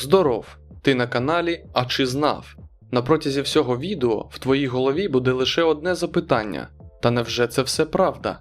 Здоров! Ти на каналі А чи знав? На протязі всього відео в твоїй голові буде лише одне запитання: та невже це все правда?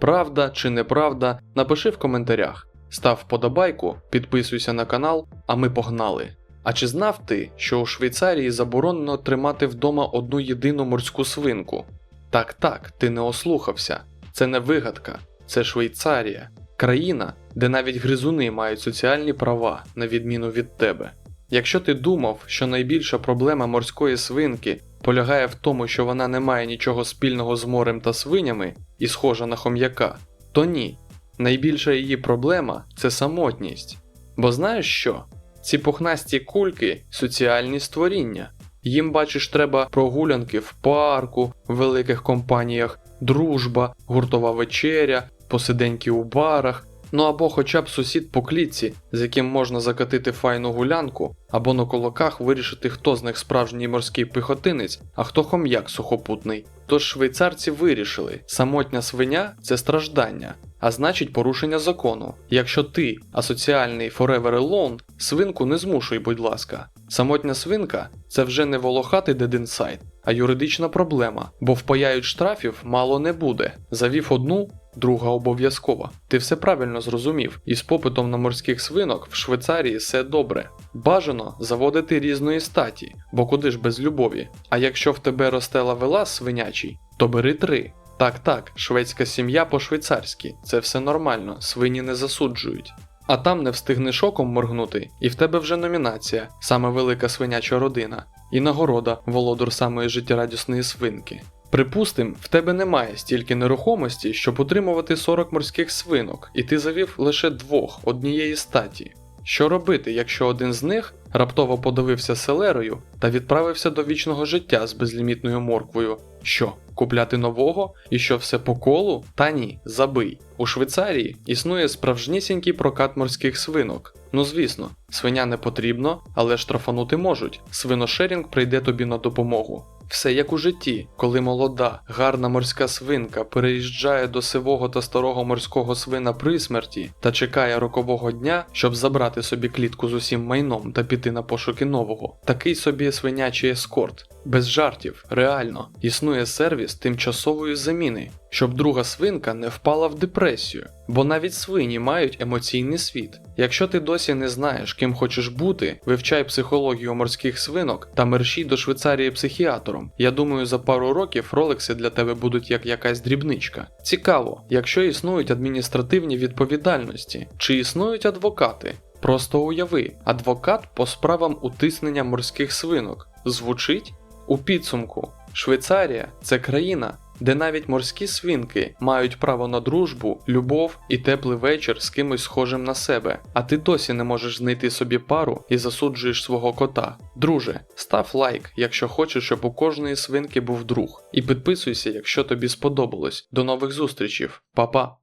Правда чи неправда? Напиши в коментарях. Став вподобайку, підписуйся на канал, а ми погнали. А чи знав ти, що у Швейцарії заборонено тримати вдома одну єдину морську свинку? Так, так, ти не ослухався. Це не вигадка, це Швейцарія, країна, де навіть гризуни мають соціальні права, на відміну від тебе. Якщо ти думав, що найбільша проблема морської свинки полягає в тому, що вона не має нічого спільного з морем та свинями і схожа на хом'яка, то ні. Найбільша її проблема це самотність. Бо знаєш що? Ці пухнасті кульки соціальні створіння. Їм, бачиш, треба прогулянки в парку, в великих компаніях, дружба, гуртова вечеря, посиденьки у барах, ну або хоча б сусід по клітці, з яким можна закатити файну гулянку, або на колоках вирішити, хто з них справжній морський піхотинець, а хто хом'як сухопутний. Тож швейцарці вирішили, самотня свиня це страждання, а значить порушення закону. Якщо ти асоціальний Forever Alone, свинку не змушуй, будь ласка. Самотня свинка це вже не волохатий дединсайт, а юридична проблема, бо впаяють штрафів мало не буде. Завів одну, друга обов'язкова. Ти все правильно зрозумів, і з попитом на морських свинок в Швейцарії все добре. Бажано заводити різної статі, бо куди ж без любові. А якщо в тебе росте лавелас свинячий, то бери три. Так, так, шведська сім'я по-швейцарськи, це все нормально, свині не засуджують. А там не встигнеш оком моргнути, і в тебе вже номінація, саме велика свиняча родина, і нагорода володар самої життєрадісної свинки. Припустим, в тебе немає стільки нерухомості, щоб утримувати 40 морських свинок, і ти завів лише двох однієї статі. Що робити, якщо один з них раптово подивився селерою та відправився до вічного життя з безлімітною морквою? Що, купляти нового і що все по колу? Та ні, забий. У Швейцарії існує справжнісінький прокат морських свинок. Ну звісно, свиня не потрібно, але штрафанути можуть. Свиношерінг прийде тобі на допомогу. Все як у житті, коли молода, гарна морська свинка переїжджає до сивого та старого морського свина при смерті та чекає рокового дня, щоб забрати собі клітку з усім майном та піти на пошуки нового. Такий собі свинячий ескорт. Без жартів, реально, існує сервіс тимчасової заміни, щоб друга свинка не впала в депресію, бо навіть свині мають емоційний світ. Якщо ти досі не знаєш, ким хочеш бути, вивчай психологію морських свинок та мерщій до Швейцарії психіатром. Я думаю, за пару років ролекси для тебе будуть як якась дрібничка. Цікаво, якщо існують адміністративні відповідальності, чи існують адвокати. Просто уяви, адвокат по справам утиснення морських свинок. Звучить? У підсумку, Швейцарія це країна, де навіть морські свинки мають право на дружбу, любов і теплий вечір з кимось схожим на себе, а ти досі не можеш знайти собі пару і засуджуєш свого кота. Друже, став лайк, якщо хочеш, щоб у кожної свинки був друг, і підписуйся, якщо тобі сподобалось. До нових зустрічей, Па-па!